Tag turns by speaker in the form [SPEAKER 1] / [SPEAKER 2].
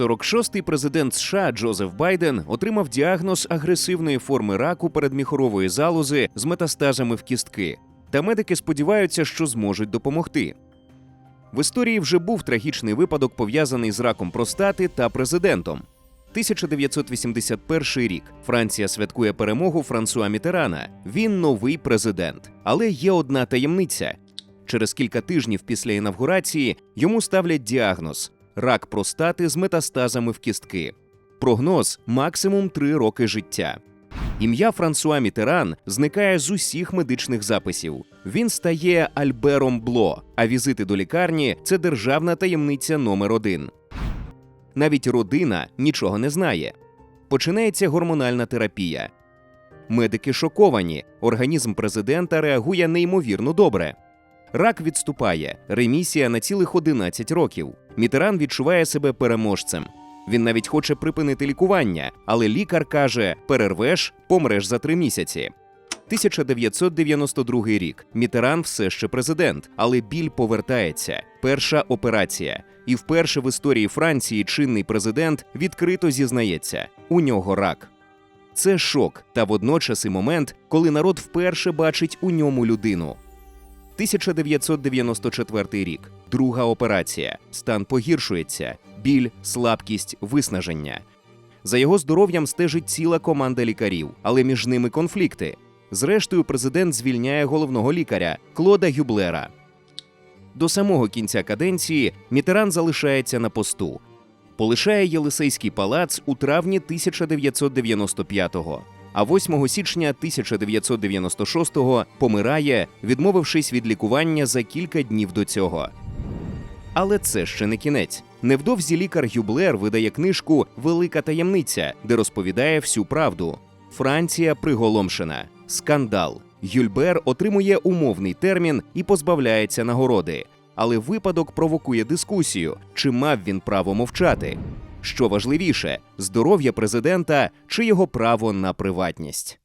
[SPEAKER 1] 46-й президент США Джозеф Байден отримав діагноз агресивної форми раку передміхорової залози з метастазами в кістки. Та медики сподіваються, що зможуть допомогти. В історії вже був трагічний випадок, пов'язаний з раком простати та президентом. 1981 рік Франція святкує перемогу Франсуа Мітерана. Він новий президент. Але є одна таємниця. Через кілька тижнів після інавгурації йому ставлять діагноз рак простати з метастазами в кістки. Прогноз максимум три роки життя. Ім'я Франсуа Мітеран зникає з усіх медичних записів. Він стає Альбером Бло, а візити до лікарні це державна таємниця номер один. Навіть родина нічого не знає. Починається гормональна терапія. Медики шоковані. Організм президента реагує неймовірно добре. Рак відступає, ремісія на цілих 11 років. Мітеран відчуває себе переможцем. Він навіть хоче припинити лікування, але лікар каже: перервеш, помреш за три місяці. 1992 рік. Мітеран все ще президент, але біль повертається. Перша операція. І вперше в історії Франції чинний президент відкрито зізнається: у нього рак. Це шок, та водночас і момент, коли народ вперше бачить у ньому людину. 1994 рік. Друга операція. Стан погіршується, біль, слабкість, виснаження. За його здоров'ям стежить ціла команда лікарів, але між ними конфлікти. Зрештою, президент звільняє головного лікаря Клода Гюблера. До самого кінця каденції Мітеран залишається на посту. Полишає Єлисейський палац у травні 1995-го, а 8 січня 1996-го помирає, відмовившись від лікування за кілька днів до цього. Але це ще не кінець. Невдовзі лікар Гюблер видає книжку Велика таємниця, де розповідає всю правду. Франція приголомшена. Скандал. Гюльбер отримує умовний термін і позбавляється нагороди. Але випадок провокує дискусію, чи мав він право мовчати. Що важливіше, здоров'я президента чи його право на приватність.